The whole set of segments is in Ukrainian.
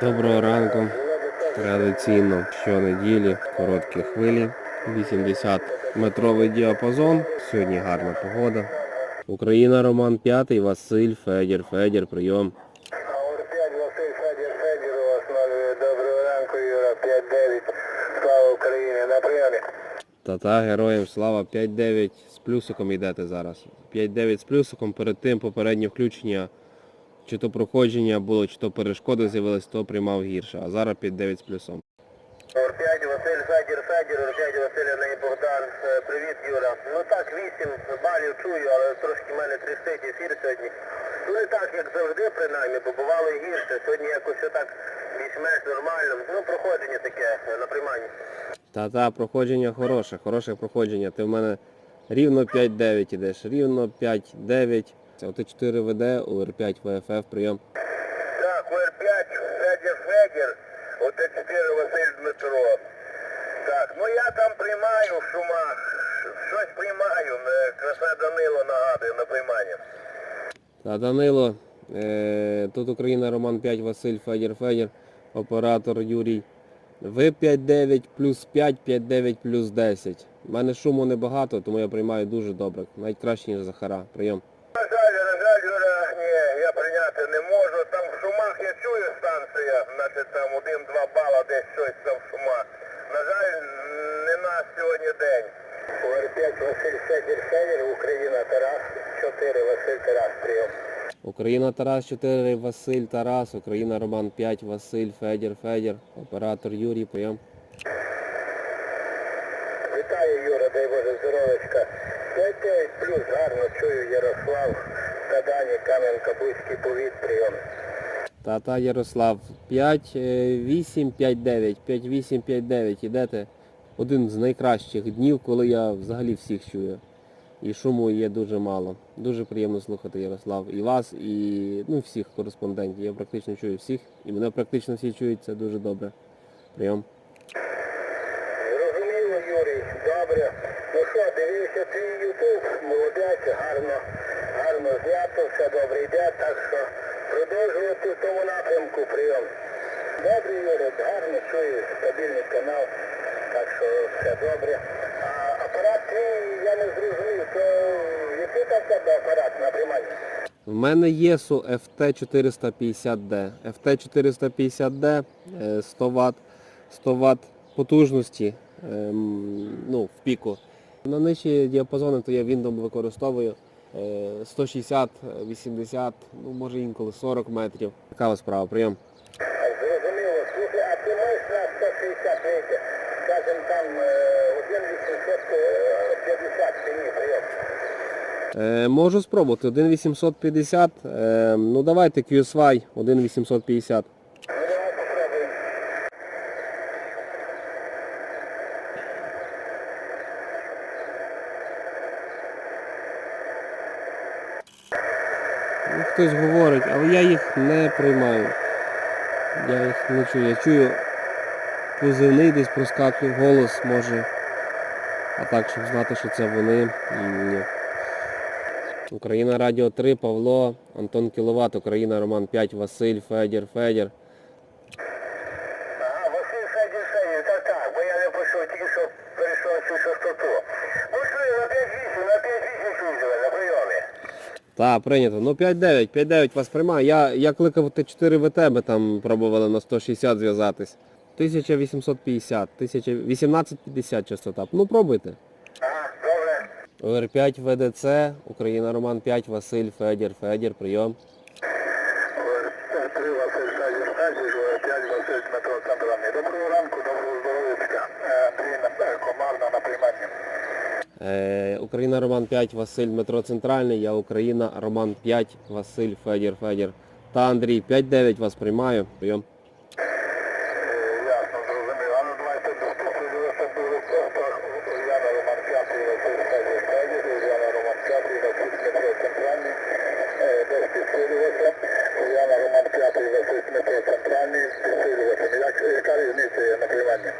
Доброго ранку. Традиційно щонеділі короткі хвилі, 80-метровий діапазон. Сьогодні гарна погода. Україна, Роман 5, Василь, Федір, Федір, прийом. Аур 5, Василь Федір Федір у. Доброго ранку, Юра, 5-9. Слава Україні, на прийомі. Та-та, героям слава 5-9 з плюсиком йдете зараз. 5-9 з плюсиком, перед тим попереднє включення, чи то проходження було, чи то перешкоди з'явились, то приймав гірше. А зараз 5-9 з плюсом. 5, Василь Федір Федір, 5, Василь Андрій Богдан. Е, Привіт, Юра. Ну так, 8 балів чую, але трошки в мене трясить ефір сьогодні. Ну не так, як завжди, принаймні, бо бувало і гірше. Сьогодні якось отак більш-менш нормально. Ну, проходження таке е, на прийманні. Та-та, проходження хороше, хороше проходження. Ти в мене рівно 5-9 ідеш, рівно 5-9. Це ОТ4 ВД, УР5 ВФФ, прийом. Так, УР5, Федір Федір, ОТ4 Василь Дмитро. Так, ну я там приймаю в шумах, щось приймаю, е, красне Данило нагадую на приймання. Та Данило, е, тут Україна, Роман 5, Василь, Федір, Федір, оператор Юрій. Ви 5-9 плюс 5, 5-9 плюс 10. У мене шуму небагато, тому я приймаю дуже добре. Навіть краще, ніж Захара. Прийом. На жаль, на жаль, Юра, ні, прийняти не можу. Там в шумах я чую станція, значить там один-два бала десь щось там в шумах. На жаль, не наш сьогодні день. УР5 Василь Федір Федір, Україна Тарас, 4 Василь Тарас, прийом. Україна Тарас 4, Василь Тарас, Україна Роман 5, Василь, Федір, Федір, оператор Юрій, прийом. Вітаю, Юра, дай Боже здоровечка. 5-9 плюс, гарно чую Ярослав, Кадані, Кам'янка-Бузький повіт, прийом. Тата Ярослав 5, 8, 5, 9, 5, 8, 5, 9. Ідете. Один з найкращих днів, коли я взагалі всіх чую. І шуму є дуже мало. Дуже приємно слухати Ярослав. І вас, і ну, всіх кореспондентів. Я практично чую всіх. І мене практично всі чують, це дуже добре. Прийом. Зрозуміло, Юрій, добре. Ну що, дивився твій ютуб, молодець, гарно, гарно знято, все добре йде, так що продовжувати в тому напрямку прийом. Добре, Юрій, гарно чую, стабільний канал, так що все добре. А апарат я не зрозумів, то який там тебе апарат на прийманні? В мене є SU FT450D. FT450D е, 100 Вт, 100 Вт потужності ем, ну, в піку. На нижчі діапазони то я Windom використовую 160, 80, ну може інколи 40 метрів. Така справа, прийом. Зрозуміло. Слухай, а ти можеш на 160 вийти? Скажем, там е, 1,850 ціні прийом. Е, можу спробувати 1,850. Е, ну давайте QSY 1,850. Ну давай попробуємо. Ну, Хтось говорить, але я їх не приймаю. Я їх не чую. Я чую позивний десь проскакує, голос може. А так, щоб знати, що це вони. Ні. Україна Радіо 3, Павло, Антон Кіловат, Україна Роман 5, Василь, Федір, Федір. Ага, Василь Федір Федір, так, так, бо я не почув, тільки що перейшов цю частоту. Ну чую, на 5-8, на 5-8 чую тебе, на прийомі. Так, прийнято. Ну 5-9, 5-9 вас приймаю. Я, я кликав Т4 ВТ, ми там пробували на 160 зв'язатись. 1850, 1850 частота. Ну пробуйте. Ага, добре. ОР5 ВДЦ, Україна Роман 5, Василь, Федір, Федір, прийом. Три Василь Федір Федір, 5 Василь Дмитро Центральний. Доброго ранку, доброго здоров'ячка. Е, Андрій на- Комарна на прийманні. Е, Україна Роман 5, Василь, Дмитро Центральний, я Україна, Роман 5, Василь, Федір, Федір. Та Андрій 5-9 вас приймаю. Прийом. Е, Ясно, зрозуміло. А давайте дослухалися дуже просто. Уляна Роман 5, Василь Федір Федір, Уляна Роман 5, Василь Дмитро Центральний. Е, Десь підсилювати. Уляна Роман 5, Василь Дмитро Центральний. Підсилювати. Яка різниця є на прийманні?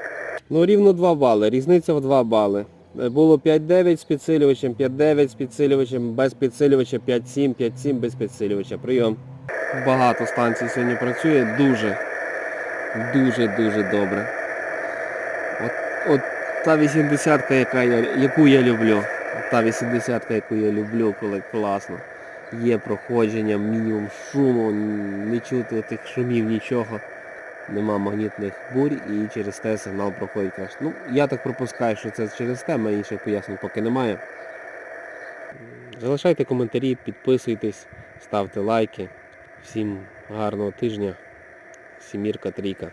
Ну рівно 2 бали. Різниця в 2 бали. Е, Було 5-9 з підсилювачем, 5-9 з підсилювачем, без підсилювача 5-7, 5-7 без підсилювача. Прийом. багато станцій сьогодні працює. Дуже, дуже, дуже добре. От, от та 80-ка, яка я, яку я люблю. Та 80-ка, яку я люблю, коли класно. Є проходження, мінімум шуму, не чути тих шумів, нічого. Нема магнітних бурь і через те сигнал проходить краще. Ну, я так пропускаю, що це через те, мене інших пояснень поки немає. Залишайте коментарі, підписуйтесь, ставте лайки. Всім гарного тижня. Сімірка, трійка.